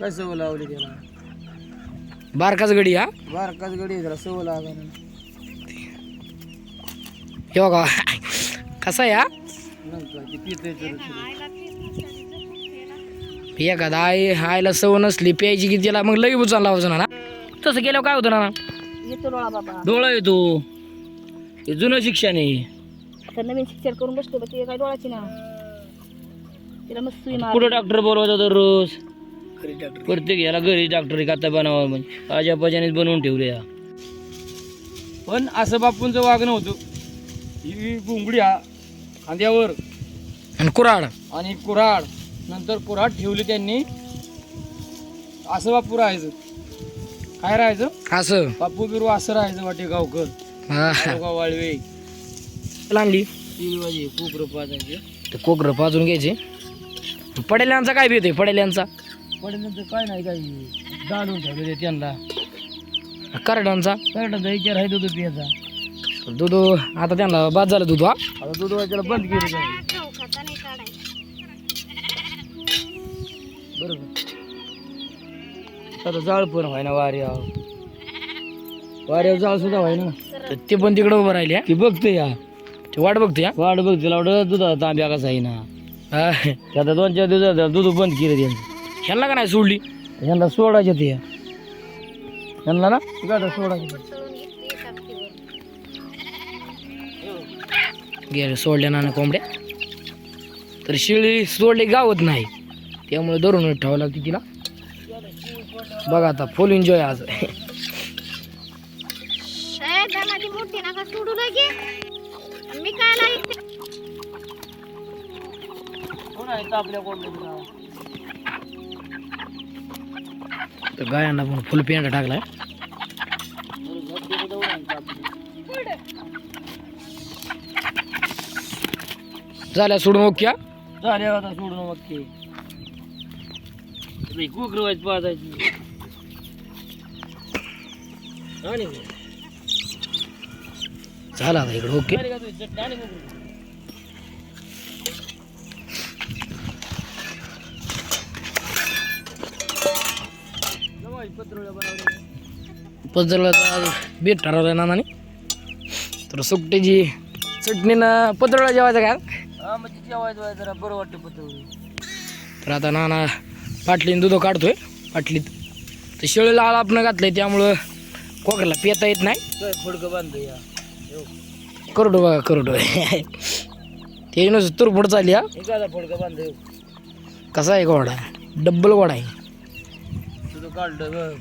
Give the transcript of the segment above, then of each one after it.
सवय लावली त्याला बारकाच गडी हा? बारकाच गडी आहे त्याला सवय लागा हे बघा कसा आहे हा? नंतर ते पितय तर एखादा आई आईला सव नसली प्यायची की तिला मग लई बुचायला लावायचं ना? तसं केल्यावर काय होतं ना येतो डोळा बाबा. डोळा येतो हे जुनं शिक्षण आहे. आता नवीन शिक्षण करून बसतो ते काय डोळाची ना. तिला मस्त सुई मार कुठं डॉक्टर बोलवतो दररोज? प्रत्येक याला घरी डॉक्टर आता बनावं म्हणजे आजा पजानेच बनवून ठेवले या. पण असं बापूंचं वागणं होतं. ही घुंगडी हा खांद्यावर. आणि कुराड आणि कुऱ्हाड. नंतर कुऱ्हाड ठेवली त्यांनी. असं बापू राहायचं. काय राहायचं? असं. बापू बिरू असं राहायचं वाटे गावकर. हा. गावगाव वाळवे. आणली ती वाजे कोकरं पाजायचे. ते कोकरं पाजून घ्यायचे. पडेल्यांचा काय भेट आहे? पडेल्यांचा. पडल्यानंतर काय नाही काही. दाडून ठेवले त्यांना. करडांचा करडा विचार आहे दूध पियाचा. दूध आता त्यांना बाद झालं दूध हा? आता दूध वाजायला बंद केलं त्यांनी. बरोबर आता जाळ पण व्हाय ना वाऱ्या वाऱ्यावर जाळ सुद्धा व्हाय ना तर ते पण तिकडे उभं राहिले ती बघते या. ते वाट बघते हा. वाढ बघ तिला वाटत दुधाचा तांब्या कसा आहे ना. हा. ते आता दोन चार दिवसात दूध बंद केलं त्यांनी. ह्यांना का नाही सोडली? यांना सोडायचे ते. यांना ना? गाडा सोडायचे गेले सोडल्या ना कोंबड्या. तर शिळी सोडली गावत नाही. त्यामुळे धरून ठेवावं लागते तिला. बघा आता फुल एन्जॉय आज. मोठी नका सोडू लगे मी काय लागते आपल्या कोंबड्या तर गायांना पण फुल पेंट टाकलाय. झाल्या सोडून ओक्या झाले आता सोडून ते कुकर व्हायची झाला आता इकडे ओके? पजरला बेट ठरवलं नानाने. तर सुकटीची चटणीनं पत्रळा जेवायचं का? ते जेवायचं जरा बरं वाटतं तर आता नाना पाटलीन दूध काढतोय. पाटलीत तर शेळीला आळ आपण घातलंय त्यामुळं कोकरला पिता येत नाही. फडकं बांधलं या? करडो बघा करडो. ते नुसतं तुरफड चालली हा. फडकं बांधलं कसा आहे घोडा? डब्बल घोडा आहे. तुझं काढलं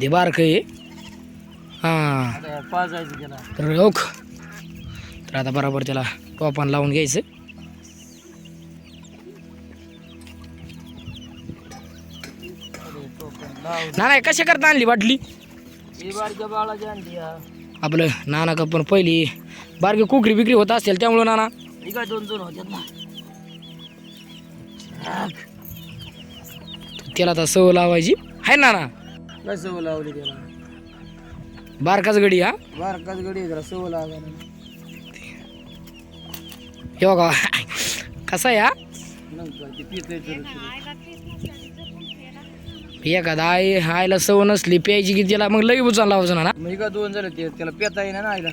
ते बारकं आहे. हां. तर ओख तर आता बरोबर त्याला टोपान लावून घ्यायचं. नाही कशा करता आणली बाटली? आपलं नाना का पण पहिली. बारकी कुकरी बिकरी होत असेल त्यामुळं नाना. दोन दोन त्याला आता सव लावायची. आहे नाना? काय सवय लावली त्याला? बारकाच गडी हा? बारकाच गडी सवय लागा हे बघा कसा आहे हा? नंतर ते पितय तर एखादा आई आईला सव नसली प्यायची की तिला मग लई बुचायला लावायचं ना? मग ही दोन झाले ते त्याला पेता येईना ना आईला.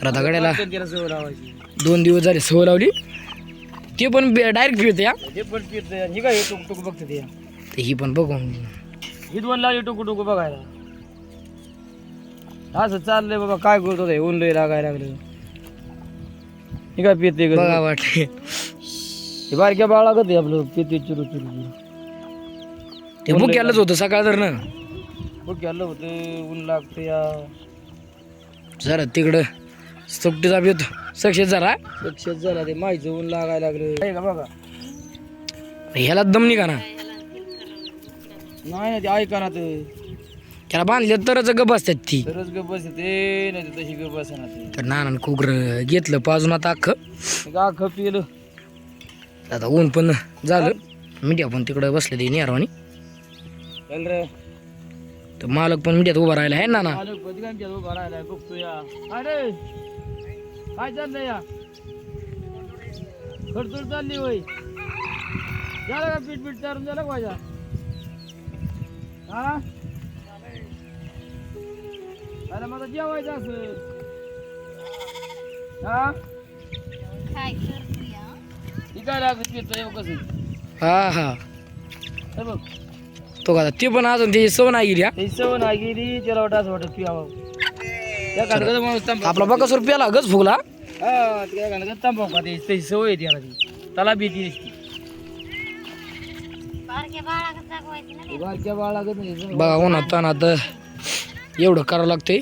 तर आता गड्याला त्याला सवय लावायची. दोन दिवस झाले सव लावली. ते पण डायरेक्ट पिळते हा. ते पण पित ही काय टुक टुक बघते ते. तर ही पण बघून. ही दोन लावली टुकू टुकू बघायला. असं चाललंय बाबा काय करतो ते ऊन लय लागायला लागलं. ही काय पिते बघा वाटले हे बारक्या बाळा कधी आपलं पिते चिरू चिरू चिरू. ते मुक्यालाच होतं सकाळ तर ना. बघ गेलं होतं ऊन लागतं या. जरा तिकडं सुट्टीचा येतो सक्सेस झाला लक्षात झाला ते माहीचं ऊन लागायला लागलं. बघा. ह्याला दम निघा ना नाही ना ते ऐका ना ते. त्याला बांधले तरच गप असतात ती. तरच गप बस ते नाही तर तशी गप बस ना ते. तर नाना कुकर घेतलं पाजून आता अख्खं. अख्खं पिलं. आता ऊन पण झालं. मीडिया पण तिकडं बसले ते नेरवानी चल रे. तर मालक पण मीडियात उभा राहिला आहे नाना. पदकांच्या उभा राहिलाय बघतो या. अरे! काय चाललंय या? खडतोड चालली होय. झालं का पीठ पीठ चारून झालं का माझ्या हा? अरे मला जेवायचं असं हा? काय ही काय लागत पितो कसं? हा हा. हे बघ. तो का ते पण अजून त्याची सव नाही गेली हा. त्याची सवय नाही गेली त्याला वाटत असं वाटत पियावं. त्या काढलं माणूस तंबाखू आपला बकासूर प्याला गच फुगला. हा त्या त्याची सवय आहे त्याला ती. त्याला भीती नसती बारक्या बाळागत नाही बघा उन्हात तानात एवढं करावं लागतंय.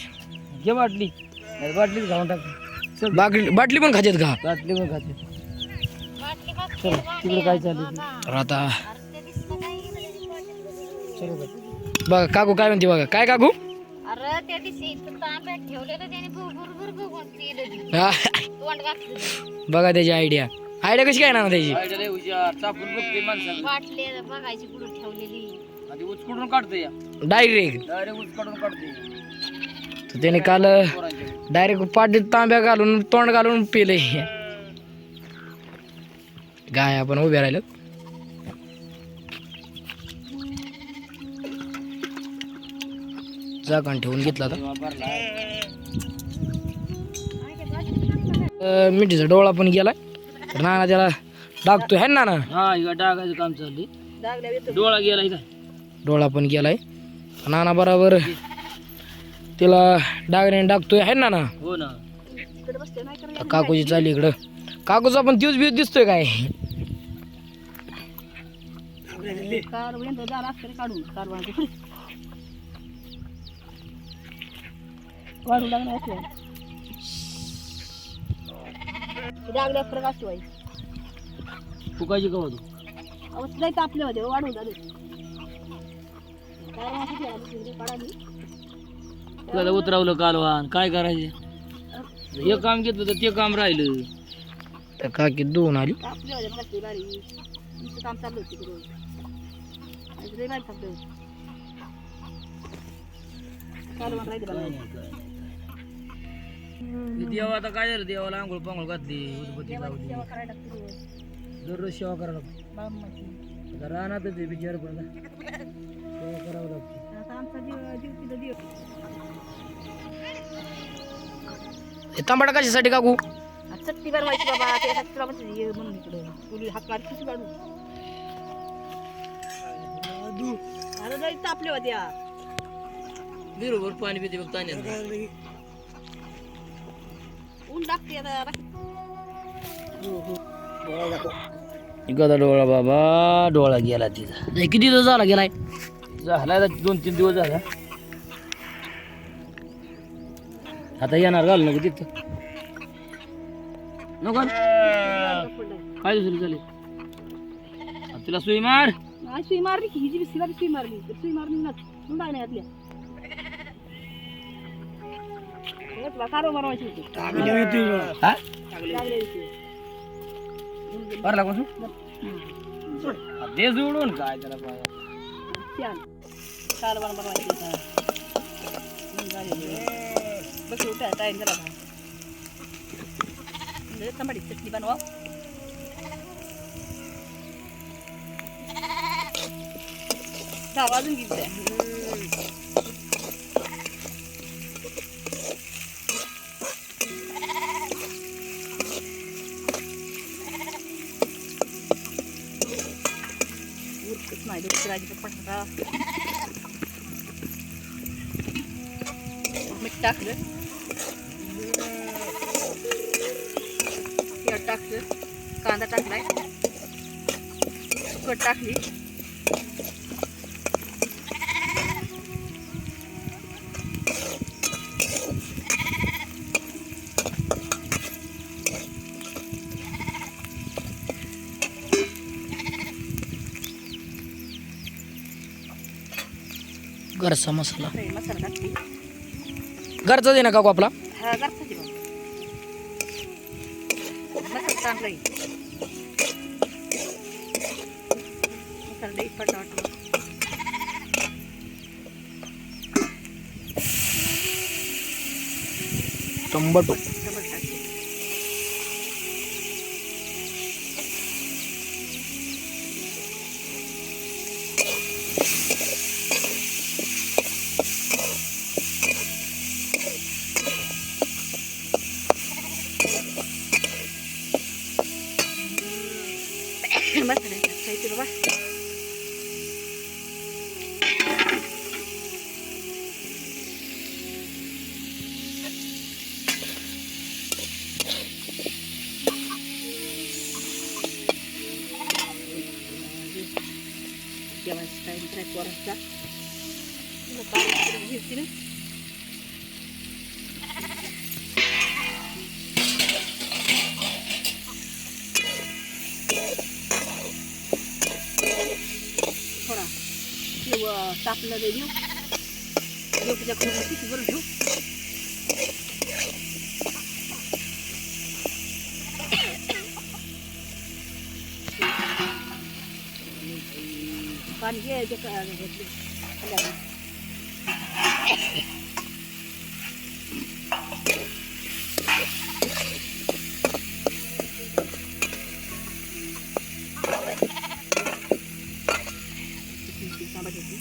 घे बाटली. नाही बाटलीच घालून टाक. चल. बाटली बाटली पण खात्यात का? बाटली पण खाते चल तिकडे काय चालू आहे? ते. तर आता चलो बघ. बघा काकू काय म्हणते बघा? काय काकू? अरे त्या दिवशी इथं तांब्यात ठेवलेलं त्याने भरभर बघून पिलं हा, तोंड घातलं. बघा त्याची आयडिया आयडिया कशी काय ना त्याची? आयडिया लय हुशार चापून बघते माणसाला. बाटले बघायची कुठं ठेवलेली. आधी उचकडून काढते या डायरेक्ट डायरेक्ट उचकडून काढते तर त्याने काल पोरांच्या डायरेक्ट पाठीत तांब्या घालून तोंड घालून पिले गाय आपण उभ्या राहिलो. जागण ठेवून घेतला आता. अं, मिठीचा डोळा पण गेलाय. तर नाना त्याला डाकतोय है ना नाना? हा इकडे डागायचं काम चाललंय. येतो डोळा गेला इथं. डोळा पण गेलाय. नाना बरोबर तिला डागण्याने डाकतोय है ना ना हो ना. इकडे बसते नाही करायला तर काकूची चालली इकडं. काकूचा पण दिवस बिवस दिसतोय काय? काढून फरक असतो फुकायची तापले होते वाढू झाले काढाली त्याला उतरवलं कालवान काय करायचे? हे काम घेतलं तर ते काम राहिलं. तर काकी दोन आली. तापले होते मग ते बारी. नुसतं काम चाललं होतं तिकडे. लई बारी तापले होते. कारवान राहिली बघा. देवा आता काय झालं? देवाला आंघोळ पांघोळ घातली उदबत्ती लावली. सेवा करायला लागते रोज. दररोज सेवा करावं लागते. बाबांची. आता रानातच आहे बिचार पण सेवा करावं लागते. आता आमचा हे तांबाडा कशासाठी काकू? आता चटणी बनवायची बाबा त्यासाठी तुला म्हणते ये म्हणून इकडे तुली हात काढ कशी काढू? अरे लई तापले होत्या बरोबर पाणी पिते बघ ताण्यात ऊन लागते गदा डोळा बाबा डोळा गेला तिचा. किती दिवस झाला गेलाय? झाला दोन तीन दिवस झाला. आता येणार घाल ना तिथं. नको. काय दुसरी झाली? आता तिला सुई मार. सुई मारली हिची सुई मारली. सुई मारली ना नाही घातल्या हे तुला कारो मारवायची होती हा लागले होते. भरला कोण हम्म. दे जोडून काय त्याला पाय छान काल बनवायची होता मग झाली. बस उठा टाइम झाला घरचा मसाला. मसाला घरचा दे ना काकू आपला? हा घरचं मसाला चांगला मसाला टंबटू पोरांचा. तुला पाणी घेतली ना. थोडा. ते व- तापलं ते देऊ देऊ तुझ्या खोबरं किती बरं घेऊ पाणी घे ते क- घेतले खाल्ल्यावर. किती तांबा घेतली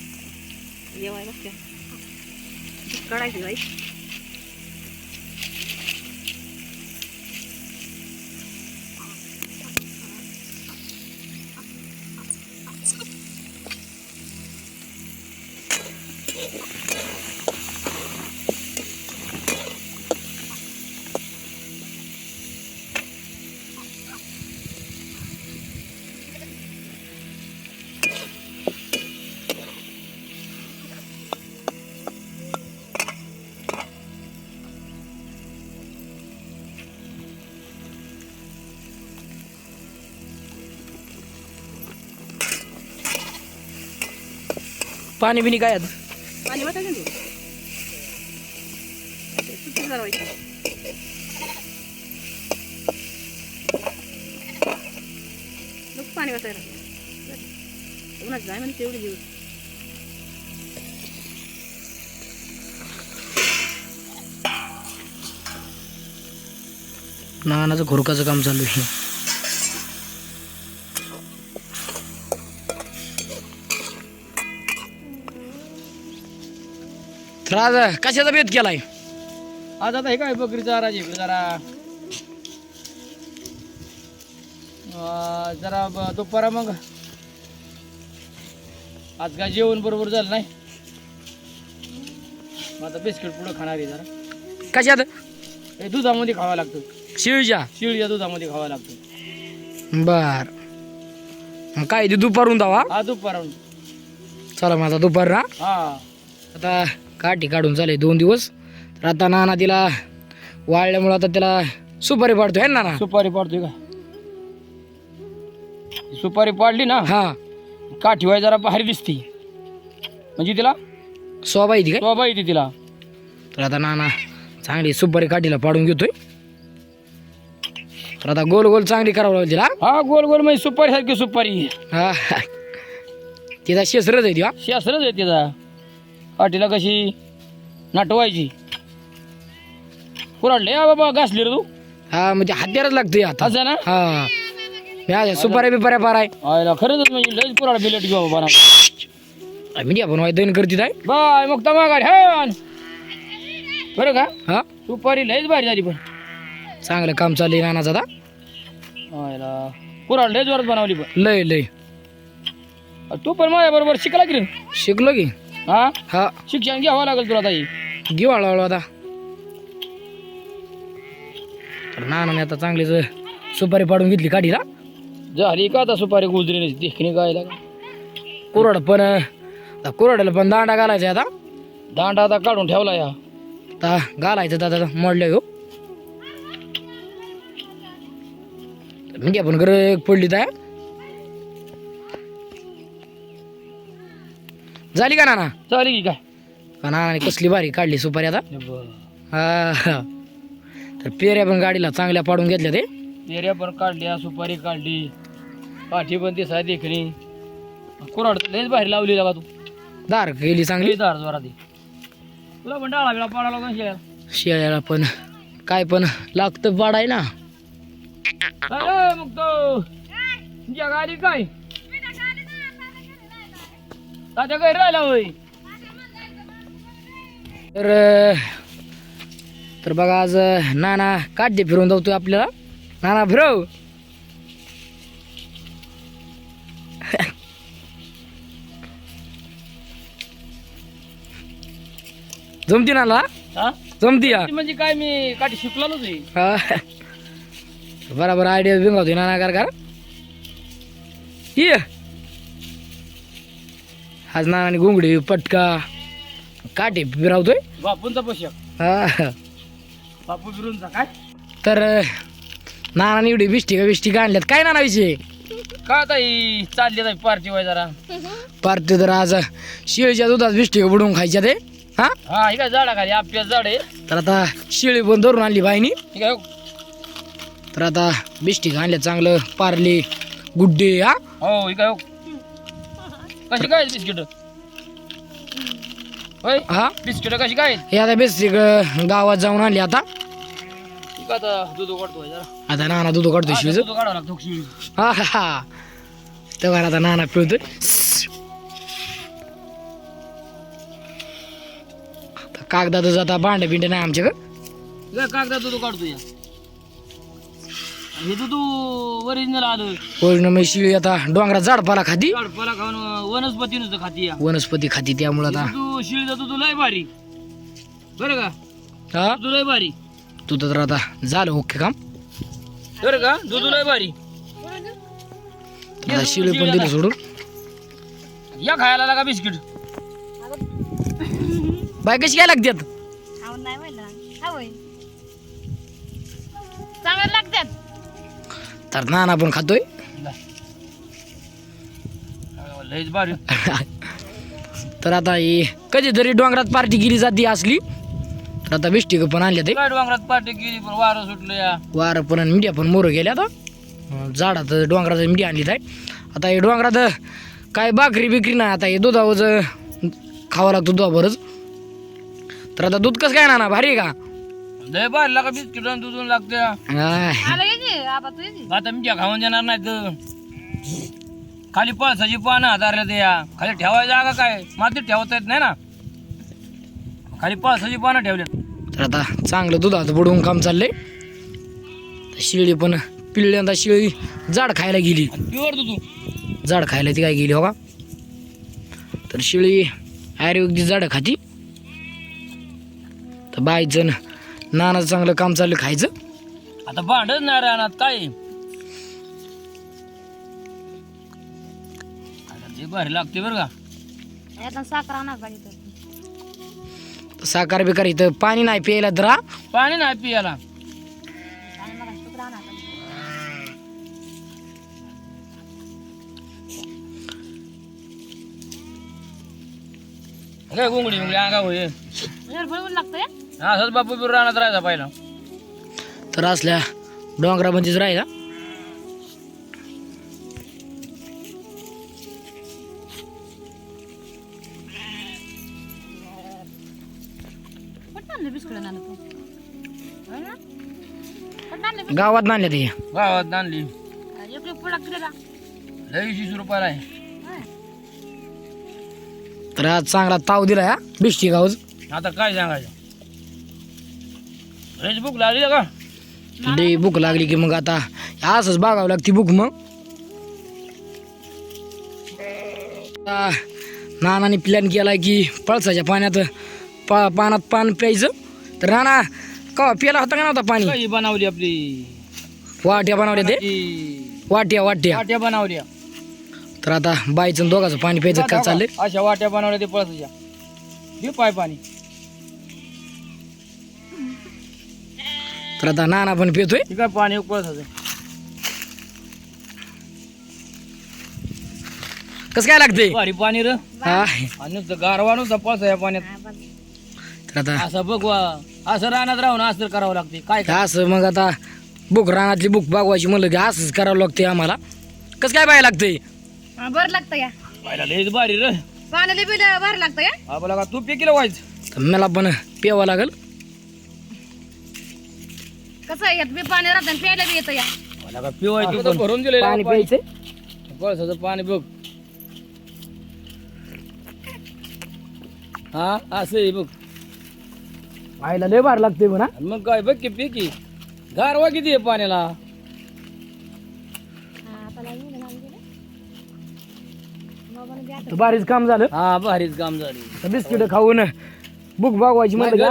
जेवायला काय कढायची बाई पाणी बिनी काय? पाणी पाणी उन्हात जाय म्हणजे तेवढे दिवस. नानाचं खुरकाचं काम चालू आहे. तर आज कशाचा बेत केलाय? आज आता हे काय बकरीचा राज जरा. जरा दुपारा मग. आज काय जेवण बरोबर झालं नाही. मग आता बिस्किट पुढं खाणार आहे जरा. कशात? हे दुधामध्ये खावं लागतं. शिळीच्या? शिळीच्या दुधामध्ये खावं लागतं. बर. काय ते दुपारून दावा हा? दुपारून. चला माझा दुपार ना हा. आता काठी काढून चालेल दोन दिवस. तर आता नाना तिला वाळल्यामुळं आता त्याला सुपारी पाडतोय है ना नाना? सुपारी पाडतोय का? सुपारी पाडली ना? हा. काठीवाय जरा भारी दिसती. म्हणजे तिला? सोबा येते काय शोभा येते तिला. तर आता नाना चांगली सुपारी काठीला पाडून घेतोय. तर आता गोल गोल चांगली करावं लागेल तिला. हा गोल गोल म्हणजे सुपारी सारखी सुपारी. हा. तिचा शेसरच आहे ती हा. शास्त्रच आहे तिचा. काठीला कशी नाटवायची? कुराडले या बाबा घासली रे तू. हा म्हणजे हत्यारच लागतोय आता. असं ना? हा. मी आज सुपाऱ्या बिपाऱ्या पार आहे. आयला खरंच म्हणजे लयच कुराड बिलेट घेऊ बाबा म्हणजे आपण वाय दैन करते काय बाय मग तमा गाडी हे बरं का? हा? सुपारी लयच भारी झाली पण. चांगलं काम चाललंय नानाचं आता. आयला कुराड लय जोरात बनवली पण. लय लय. तू पण माझ्या बरोबर शिकला की रे. शिकलो की. हा? हा. शिक्षण घ्यावं लागेल तुला ताई. घेऊ हळूहळू आता. नानाने आता चांगलीच सुपारी पाडून घेतली काठीला. झाली का आता सुपारी गुजरी देखणी गायला. कुरड पण आता कुरडाला पण दांडा घालायचा आता. दांडा आता काढून ठेवला या. आता घालायचं आता मोडल्या घेऊ. म्हणजे आपण घर पडली तर. झाली का नाना? चालेल की काय? का नानाने कसली भारी काढली सुपारी आता? हा तर पेऱ्या पण गाडीला चांगल्या पाडून घेतल्या ते. एरिया पण काढली सुपारी काढली. पाठी पण दिसाय देखणी. कुराड लयच बाहेर लावली का तू. दार गेली चांगली. लई दार जोरात आहे. तुला पण डाळा बिळा पाडायला का शेळ्या? शेळ्याला पण. काय पण लागतं पाडाय ना. अरे मग तो जग आली काय? तात्या काय राहिला होय? तर तर बघा आज नाना काढते फिरून जाऊ आपल्याला. नाना फिरव. जमती नाला हा? जमती म्हणजे काय मी काठी शिकलेलोच आहे. हा. बराबर आयडिया बिंगावतोय नाना कर कर. ये. आज नानाने घोंगडी पटका काटे फिरवतोय. बापूंचा पोशाख. हा. बापू बिरूंचा काय? तर नानाने एवढी बिस्टिका बिस्टिका आणल्यात काय नाना विषय? काय आता ही चालली आता पार्टी वाय जरा. पार्टी तर आज शेळीच्या दुधात बिस्टिका बुडवून खायच्या ते. हा? हा ही काय झाडा खाली आपल्या झाड आहे तर आता शेळी पण धरून आणली बाईनी. ही काय तर आता बिस्टिका आणल्या चांगलं पारले गुड्डे हा? हो ही काय कशी काय बिस्किट? होय हा? बिस्किट कशी काय? हे आता बिस्टिक गावात जाऊन आणली आता. आता दूध काढतोय जरा. आता नाना दूध काढावं लागतो शिळी हा हा हा. तेव्हा आता नाना पिळतोय. आता कागदातच आता भांडे बिंडे नाही आमच्याकडं. कागदा दूध काढतोय हे दूध ओरिजिनल आलं. वरून मी शिळी आता डोंगरात झाडपाला खाती? काढपाला खाऊन वनस्पती नुसतं खाती या. वनस्पती खाती त्यामुळं आता. तू शिळीचा दूध लय भारी. बरं का? हा? दूध लय भारी. तू तर आता झालं ओके काम. बरं का? दूध लय भारी. आता शिळी पण दिली सोडून. या खायला लागा बिस्किट. बाय कशी काय लागतात खाऊन नाही म्हणलं. हा होय. चांगलं तर नाना पण खातोय. लयच तर आता हे कधीतरी डोंगरात पार्टी केली जाते असली. तर आता बिस्टिक पण आणल्या ते. काय डोंगरात पाठी गेली पण वारं सुटलं या. वार पण आणि मिडिया पण मोरं गेल्या आता. झाडात डोंगराचं मिडिया आणली आहे आता हे डोंगरात काय भाकरी बिकरी नाही आता हे दुधावरच खावं लागतं दुधावरच. तर आता दूध कसं काय ना भारी आहे का? लय भारी लागा बिस्किट आणि दूध लागते तू आता मी खाऊन देणार नाही तर. खाली पळसाची पानं हातारल्या ते या खाली ठेवायची जागा काय? मातीत ठेवता येत नाही ना. खाली पळसाची पानं ठेवल्यात. तर आता चांगलं दुधात बुडवून काम चाललंय. शिळी पण पिल्ल्यांदा शिळी जाड खायला गेली. प्युअर दूध जाड खायला ती काय गेली हो का? तर शिळी आयुर्वेदिक झाडं खाती. तर बायचं नानाचं चांगलं काम चाललं खायचं. आता भांडच नाही राहणार काय? आता ते भारी लागते बरं का. आता साखर आणा बिकार इथं पाणी नाही प्यायला तर हा. पाणी नाही पियाला आणि मग शुक्र आणा गाडी काय गुंगडी मुंगडी अंगा होय लागतं असंच बापू बिरू राहण्यात राहायचा पहिला. तर असल्या डोंगरामध्येच राहिला गावात नाणल्या ते. गावात आणली वीस रुपयाला आहे. तर आज चांगला ताव दिला बिष्टी गावच. आता काय सांगायचं? लयच भूक लागली का? लई भूक लागली की मग आता. असंच बघावं लागते भूक मग. नानाने प्लॅन केला की पळसाच्या पाण्यात पा पानात पान प्यायचं. तर नाना का प्यायला होता का नव्हता पाणी? बनवली आपली. वाट्या बनवल्या ते? वाट्या वाट्या. वाट्या बनवल्या. तर आता बाईचं दोघाचं पाणी प्यायचं काय चाललंय? अशा वाट्या बनवल्या ते पळसाच्या. पाय पाणी. तर आता नाना पण पितोय. आहे पाणी पळसाचं कसं काय लागते भारी पाणी र. हा? आणि नुसतं गारवा नुसतं पळसा या पाण्यात. बरं. तर आता असं बघवा असं रानात राहून असं करावं लागते काय काय असं मग आता बुक रानातली बुक बागवायची म्हणलं की असंच करावं लागते आम्हाला. कसं काय पाहायला लागतंय? हा, बरं लागतं या. पाहिला लयच भारी र. पाण्याला बिल बरं लागतं या. का तू पिकीला व्हायचं? तर मला पण प्यावं लागल. कसं आहे यात बी पाणी राहतं प्यायला बी येतं या. मला का पिवायचं भरून दिले पाणी प्यायचं? पळसाचं पाणी बघ. हा असं आहे बघ. पाहायला लय भार लागते म्हणा. आणि मग काय बघ की पिकी. गारवा किती आहे पाण्याला? तर भारीच काम झालं. हा भारीच काम झाली. बिस्किट खाऊन बुक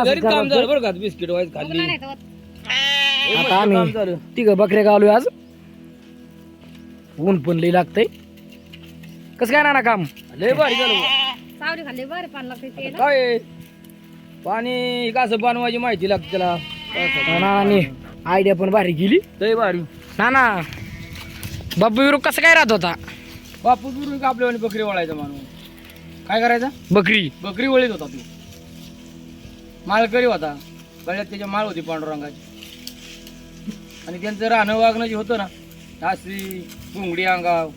की घरीच करावं काम झालं. बरं का बिस्किट वाईज खाल्ली. आता आम्ही-. तिघ बकऱ्या गावलोय आज. ऊन पण लई लागतंय. कसं काय नाना काम? लय भारी झालं सावरी खाल्ली बरं पाणी लागते ते आता काय? पाणी कसं बनवायची माहिती लागते त्याला. नानाने आयडिया पण भारी केली. लय भारी. नाना बाबू विरू कसं काय राहत होता? बापू दुरून आपल्या बकरी वळायचा माणूस. काय करायचा? बकरी. बकरी वळीत होता तू. माळकरी होता. गळ्यात त्याच्या माळ होती पांडुरंगाची. आणि त्यांचं राहणं वागणं जे होतं ना अशी घुंगडी अंगाव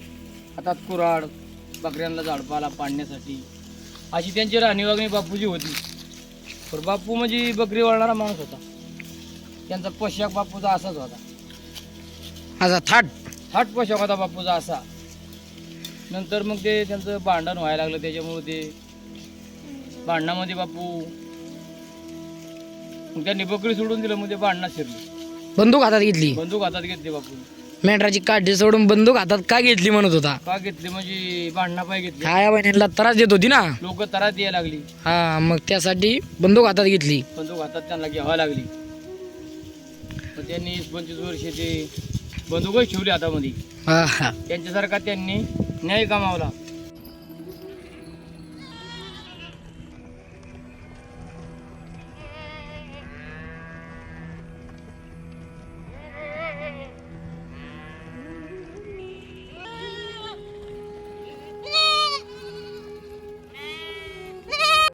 हातात कुराड बकऱ्यांना झाडपाला पाडण्यासाठी अशी त्यांची राहणी वागणी बापूची होती. पण बापू म्हणजे बकरी वळणारा माणूस होता. त्यांचा पोशाख बापूचा असाच होता. असा थाट. थाट पोशाख होता बापूचा असा. नंतर मग ते त्यांचं भांडण व्हायला लागलं त्याच्यामुळे ते भांडणामध्ये बापू मग त्यांनी बकरी सोडून दिलं मग ते भांडणात शिरले. बंदूक हातात घेतली. बंदूक हातात घेतली बापू. मेंढराची काठी सोडून बंदूक हातात का घेतली म्हणत होता? का घेतली? म्हणजे भांडणा पाय घेतली. ह्या बहिणीला त्रास देत होती ना? लोक तरात यायला लागली. हा मग त्यासाठी बंदूक हातात घेतली. बंदूक हातात त्यांना घ्यावा लागली. मग त्यांनी वीस पंचवीस वर्ष ते बंदूकच ठेवली हातामध्ये. हा हा. त्यांच्यासारखा त्यांनी न्याय कमावला